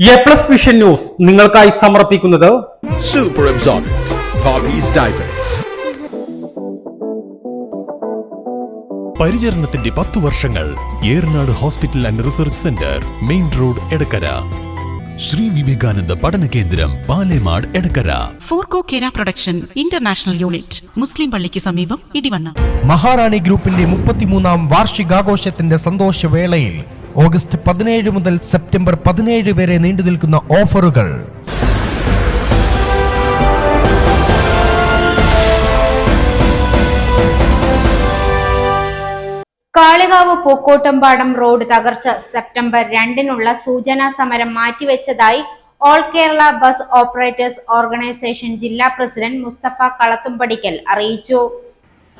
A plus vision news നിങ്ങൾക്കായി സമർപ്പിക്കുന്നത് super. പരിചരണത്തിന്റെ പത്തു വർഷങ്ങൾ Eranad hospital and research centre main road Edakkara. Shri Vivekananda പഠന കേന്ദ്രം പാലേമാട് എടക്കര. ഫോർകോ കേര പ്രൊഡക്ഷൻ ഇന്റർനാഷണൽ യൂണിറ്റ് മുസ്ലിം പള്ളിക്ക് സമീപം ഇടിവണ്ണ. മഹാറാണി ഗ്രൂപ്പിന്റെ മുപ്പത്തിമൂന്നാം വാർഷികാഘോഷത്തിന്റെ സന്തോഷവേളയിൽ ഓഗസ്റ്റ് പതിനേഴ് മുതൽ സെപ്റ്റംബർ പതിനേഴ് വരെ നീണ്ടു നിൽക്കുന്ന ഓഫറുകൾ. കാളികാവ് പൂക്കോട്ടുംപാടം റോഡ് തകർച്ച സെപ്റ്റംബർ രണ്ടിനുള്ള സൂചനാ സമരം മാറ്റിവെച്ചതായി all Kerala bus operators organisation ജില്ലാ പ്രസിഡന്റ് മുസ്തഫ കളത്തുംപടിക്കൽ അറിയിച്ചു.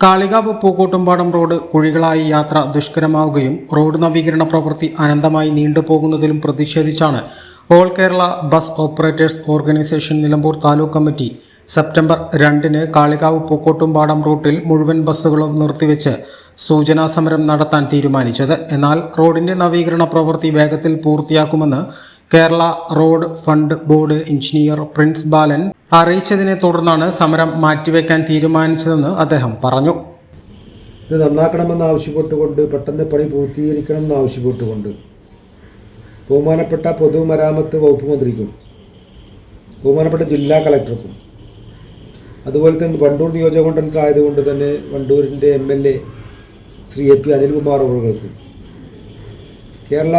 കാളികാവ് പൂക്കോട്ടുംപാടം റോഡ് കുഴികളായി യാത്ര ദുഷ്കരമാവുകയും റോഡ് നവീകരണ പ്രവൃത്തി അനന്തമായി നീണ്ടുപോകുന്നതിലും പ്രതിഷേധിച്ചാണ് all Kerala bus operators organisation Nilambur taluk committee September രണ്ടിന് കാളികാവ് പൂക്കോട്ടുംപാടം റൂട്ടിൽ മുഴുവൻ ബസ്സുകളും നിർത്തിവെച്ച് സൂചനാ സമരം നടത്താൻ തീരുമാനിച്ചത്. എന്നാൽ റോഡിന്റെ നവീകരണ പ്രവൃത്തി വേഗത്തിൽ പൂർത്തിയാക്കുമെന്ന് Kerala road fund board engineer prince Balan അറിയിച്ചതിനെ തുടർന്നാണ് സമരം മാറ്റിവെക്കാൻ തീരുമാനിച്ചതെന്ന് അദ്ദേഹം പറഞ്ഞു. ഇത് നന്നാക്കണമെന്ന് ആവശ്യപ്പെട്ടുകൊണ്ട് പെട്ടെന്ന് പണി പൂർത്തീകരിക്കണമെന്ന് ആവശ്യപ്പെട്ടുകൊണ്ട് ബഹുമാനപ്പെട്ട പൊതുമരാമത്ത് വകുപ്പ് മന്ത്രിക്കും ബഹുമാനപ്പെട്ട ജില്ലാ കളക്ടർക്കും അതുപോലെ തന്നെ വണ്ടൂർ നിയോജകമണ്ഡലത്തിലായതുകൊണ്ട് തന്നെ വണ്ടൂരിന്റെ M L A Shri A P Anilkumar അവർക്കും കേരള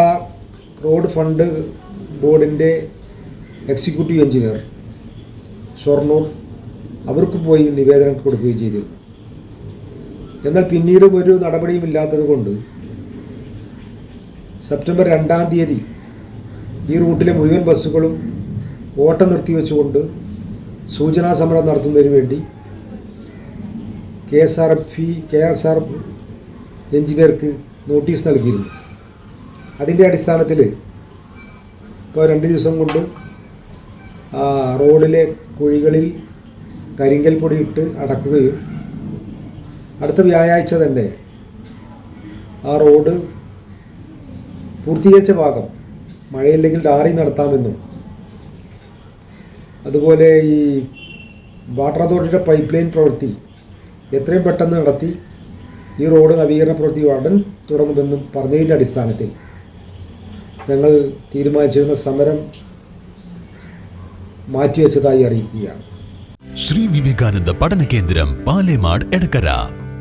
റോഡ് ഫണ്ട് ബോർഡിന്റെ എക്സിക്യൂട്ടീവ് എഞ്ചിനീയർ ഷൊർണൂർ അവർക്ക് പോയി നിവേദനം കൊടുക്കുകയും ചെയ്തു. എന്നാൽ പിന്നീട് ഒരു നടപടിയും ഇല്ലാത്തത് കൊണ്ട് സെപ്റ്റംബർ രണ്ടാം തീയതി ഈ റൂട്ടിലെ മുഴുവൻ ബസ്സുകളും ഓട്ടം നിർത്തിവെച്ചുകൊണ്ട് സൂചനാ സമരം നടത്തുന്നതിന് വേണ്ടി K S R F K S R എഞ്ചിനീയർക്ക് notice നൽകിയിരുന്നു. അതിന്റെ അടിസ്ഥാനത്തിൽ ഇപ്പോൾ രണ്ട് ദിവസം കൊണ്ട് റോഡിലെ കുഴികളിൽ കരിങ്കൽ പൊടി ഇട്ട് അടക്കുകയും അടുത്ത വ്യാഴാഴ്ച തന്നെ ആ റോഡ് പൂർത്തീകരിച്ച ഭാഗം മഴയില്ലെങ്കിൽ ഡാറി നടത്താമെന്നും അതുപോലെ ഈ വാട്ടർ അതോറിറ്റിയുടെ പൈപ്പ് ലൈൻ പ്രവൃത്തി എത്രയും പെട്ടെന്ന് നടത്തി ഈ റോഡ് നവീകരണ പ്രവൃത്തി ഉടൻ തുടങ്ങുമെന്നും പറഞ്ഞതിന്റെ അടിസ്ഥാനത്തിൽ. ഞങ്ങൾ തീരുമാനിച്ചിരുന്ന സമരം മാറ്റിവെച്ചതായി അറിയിക്കുകയാണ്. ശ്രീ വിവേകാനന്ദ പഠന കേന്ദ്രം പാലേമാട് എടക്കര.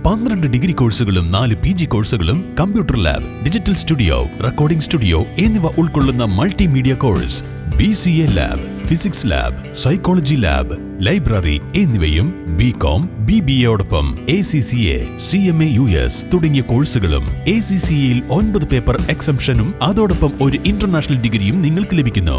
പന്ത്രണ്ട് ഡിഗ്രി കോഴ്സുകളും നാല് പി ജി കോഴ്സുകളും computer lab digital studio recording studio എന്നിവ ഉൾക്കൊള്ളുന്ന multimedia course. B C A lab physics lab psychology lab library എന്നിവയും B com B B എയോടൊപ്പം A C C A C M A U S തുടങ്ങിയ കോഴ്സുകളും A C C എയിൽ ഒൻപത് paper എക്സംഷനും അതോടൊപ്പം ഒരു international ഡിഗ്രിയും നിങ്ങൾക്ക് ലഭിക്കുന്നു.